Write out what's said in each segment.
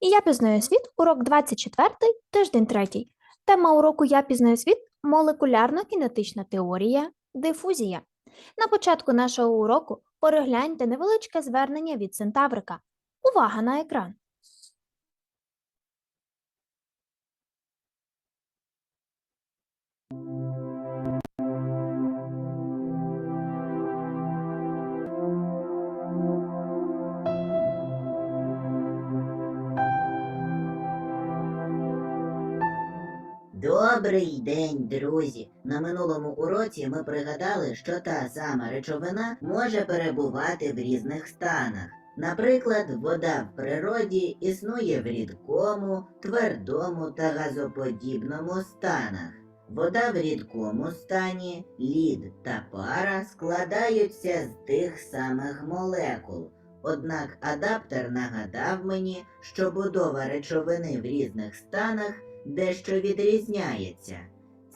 Я пізнаю світ, урок 24, тиждень 3. Тема уроку Я пізнаю світ молекулярно-кінетична теорія, дифузія. На початку нашого уроку перегляньте невеличке звернення від Центаврика. Увага на екран. Добрий день, друзі! На минулому уроці ми пригадали, що та сама речовина може перебувати в різних станах. Наприклад, вода в природі існує в рідкому, твердому та газоподібному станах. Вода в рідкому стані, лід та пара складаються з тих самих молекул. Однак адаптер нагадав мені, що будова речовини в різних станах дещо відрізняється.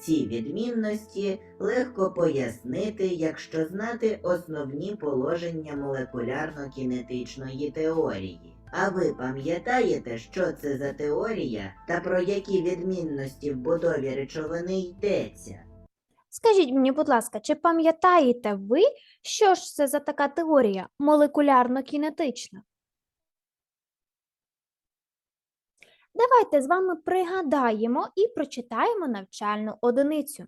Ці відмінності легко пояснити, якщо знати основні положення молекулярно-кінетичної теорії. А ви пам'ятаєте, що це за теорія та про які відмінності в будові речовини йдеться? Скажіть мені, будь ласка, чи пам'ятаєте ви, що ж це за така теорія молекулярно-кінетична? Давайте з вами пригадаємо і прочитаємо навчальну одиницю.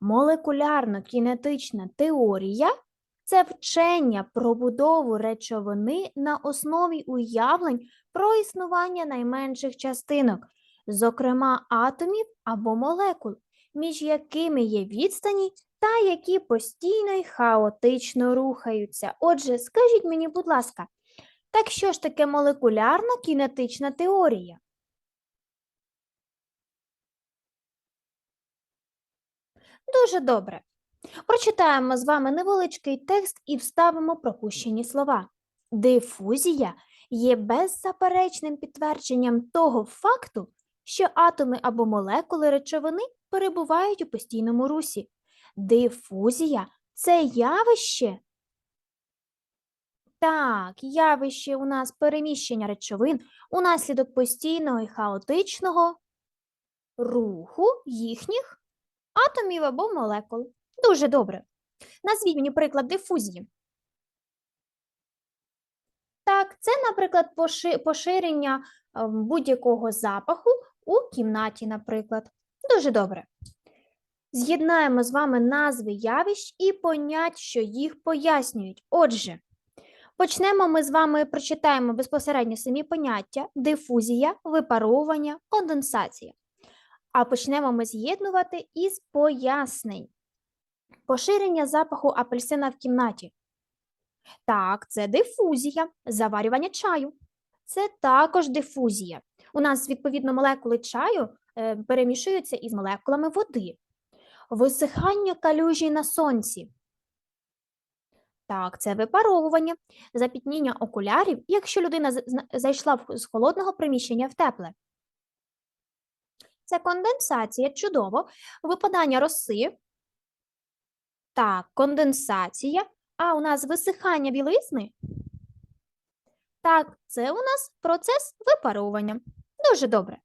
Молекулярно-кінетична теорія це вчення про будову речовини на основі уявлень про існування найменших частинок, зокрема атомів або молекул, між якими є відстані та які постійно й хаотично рухаються. Отже, скажіть мені, будь ласка, так що ж таке молекулярна кінетична теорія? Дуже добре. Прочитаємо з вами невеличкий текст і вставимо пропущені слова. Дифузія є беззаперечним підтвердженням того факту, що атоми або молекули речовини перебувають у постійному русі. Дифузія це явище. Так, явище у нас переміщення речовин унаслідок постійного і хаотичного руху їхніх атомів або молекул. Дуже добре. Назвіть мені приклад дифузії. Так, це, наприклад, поширення ем, будь-якого запаху у кімнаті, наприклад. Дуже добре. З'єднаємо з вами назви явищ і понять, що їх пояснюють. Отже, почнемо ми з вами прочитаємо безпосередньо самі поняття: дифузія, випаровування, конденсація. А почнемо ми з'єднувати із пояснень. Поширення запаху апельсина в кімнаті. Так, це дифузія, заварювання чаю. Це також дифузія. У нас, відповідно, молекули чаю е, перемішуються із молекулами води. Висихання калюжі на сонці. Так, це випаровування, запітніння окулярів, якщо людина зайшла з холодного приміщення в тепле. Це конденсація, чудово. Випадання роси. Так, конденсація. А у нас висихання білизни. Так, це у нас процес випаровування. Дуже добре.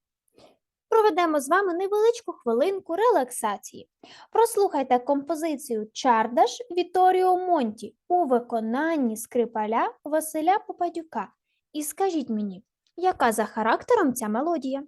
Проведемо з вами невеличку хвилинку релаксації. Прослухайте композицію Чардаш Віторіо Монті у виконанні скрипаля Василя Попадюка. І скажіть мені, яка за характером ця мелодія?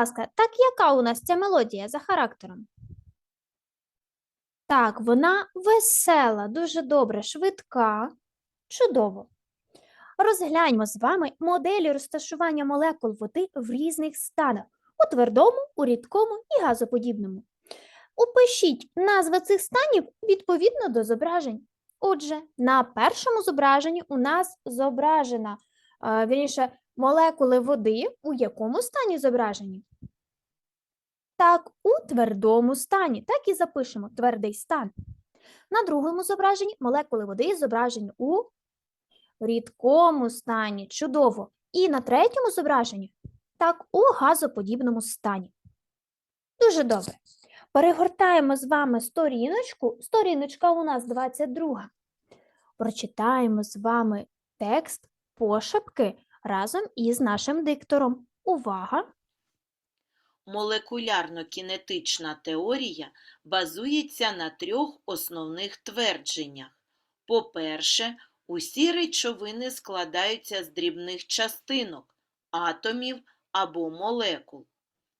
Ласка, так яка у нас ця мелодія за характером? Так, вона весела, дуже добре, швидка, чудово. Розгляньмо з вами моделі розташування молекул води в різних станах у твердому, у рідкому і газоподібному. Упишіть назви цих станів відповідно до зображень. Отже, на першому зображенні у нас зображена, е, вірніше, молекули води у якому стані зображені? Так, у твердому стані. Так і запишемо твердий стан. На другому зображенні молекули води зображені у рідкому стані. Чудово. І на третьому зображенні так, у газоподібному стані. Дуже добре. Перегортаємо з вами сторіночку. Сторіночка у нас 22. Прочитаємо з вами текст пошепки разом із нашим диктором. Увага! Молекулярно-кінетична теорія базується на трьох основних твердженнях. По-перше, усі речовини складаються з дрібних частинок, атомів або молекул.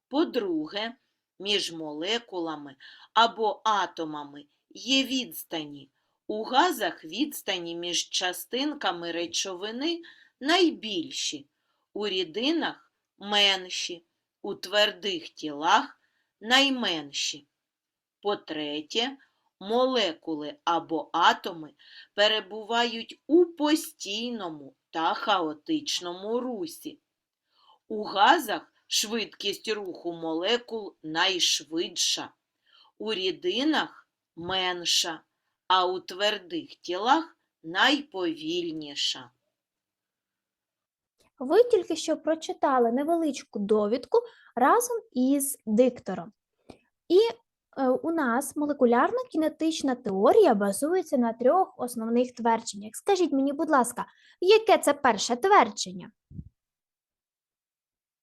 По-друге, між молекулами або атомами є відстані. У газах відстані між частинками речовини найбільші, у рідинах менші, у твердих тілах найменші. По-третє, молекули або атоми перебувають у постійному та хаотичному русі. У газах швидкість руху молекул найшвидша, у рідинах менша, а у твердих тілах найповільніша. Ви тільки що прочитали невеличку довідку разом із диктором. І е, у нас молекулярно-кінетична теорія базується на трьох основних твердженнях. Скажіть мені, будь ласка, яке це перше твердження?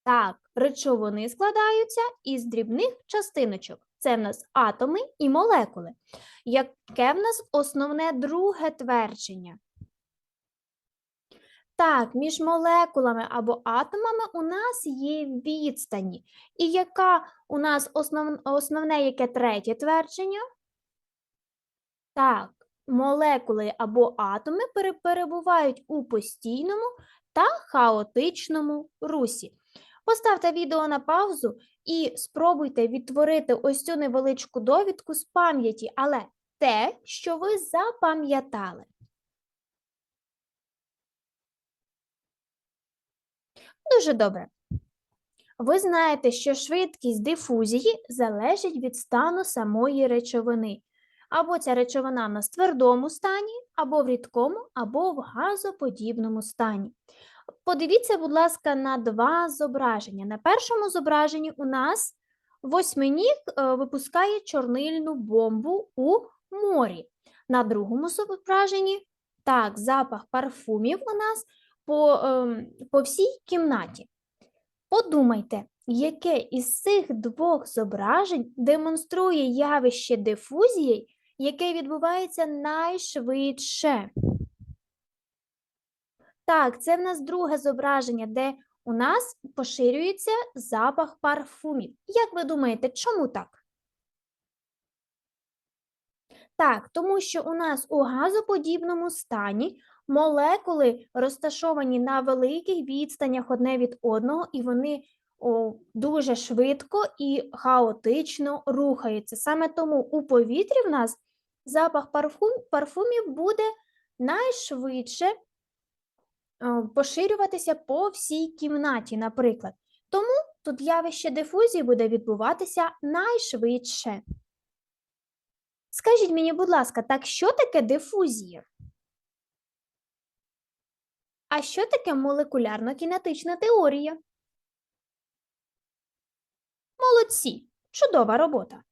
Так, речовини складаються із дрібних частиночок. Це в нас атоми і молекули. Яке в нас основне друге твердження? Так, між молекулами або атомами у нас є відстані. І яка у нас основ, основне яке третє твердження? Так, молекули або атоми перебувають у постійному та хаотичному русі. Поставте відео на паузу і спробуйте відтворити ось цю невеличку довідку з пам'яті, але те, що ви запам'ятали. Дуже добре. Ви знаєте, що швидкість дифузії залежить від стану самої речовини. Або ця речовина в нас в твердому стані, або в рідкому, або в газоподібному стані. Подивіться, будь ласка, на два зображення. На першому зображенні у нас восьминіг е, випускає чорнильну бомбу у морі. На другому зображенні так, запах парфумів у нас по, ем, по всій кімнаті. Подумайте, яке із цих двох зображень демонструє явище дифузії, яке відбувається найшвидше. Так, це в нас друге зображення, де у нас поширюється запах парфумів. Як ви думаєте, чому так? Так, тому що у нас у газоподібному стані молекули розташовані на великих відстанях одне від одного, і вони о, дуже швидко і хаотично рухаються. Саме тому у повітрі в нас запах парфум, парфумів буде найшвидше поширюватися по всій кімнаті, наприклад. Тому тут явище дифузії буде відбуватися найшвидше. Скажіть мені, будь ласка, так що таке дифузія? А що таке молекулярно-кінетична теорія? Молодці! Чудова робота!